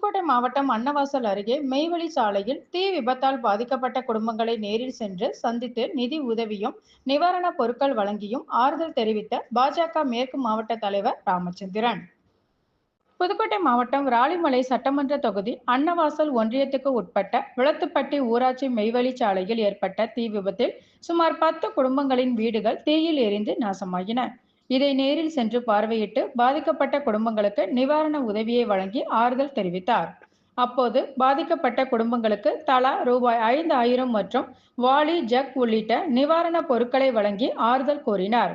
புதுக்கோட்டை மாவட்டம் அன்னவாசல் அருகே மெய்வழி சாலையில் தீ விபத்தால் பாதிக்கப்பட்ட குடும்பங்களை நேரில் சென்று சந்தித்து நிதி உதவியும் நிவாரணப் பொருட்கள் வழங்கியும் ஆறுதல் தெரிவித்த பாஜக மேற்கு மாவட்ட தலைவர் ராமச்சந்திரன். புதுக்கோட்டை மாவட்டம் ராலிமலை சட்டமன்ற தொகுதி அன்னவாசல் ஒன்றியத்துக்கு உட்பட்ட விளத்துப்பட்டி ஊராட்சி மெய்வழி சாலையில் ஏற்பட்ட தீ விபத்தில் சுமார் பத்து குடும்பங்களின் வீடுகள் தீயில் எரிந்து நாசமாகின இதை நேரில் சென்று பார்வையிட்டு பாதிக்கப்பட்ட குடும்பங்களுக்கு நிவாரண உதவியை வழங்கி ஆறுதல் தெரிவித்தார். அப்போது பாதிக்கப்பட்ட குடும்பங்களுக்கு தலா ரூபாய் ஐந்து ஆயிரம் மற்றும் வாலி ஜக் உள்ளிட்ட நிவாரணப் பொருட்களை வழங்கி ஆறுதல் கூறினார்.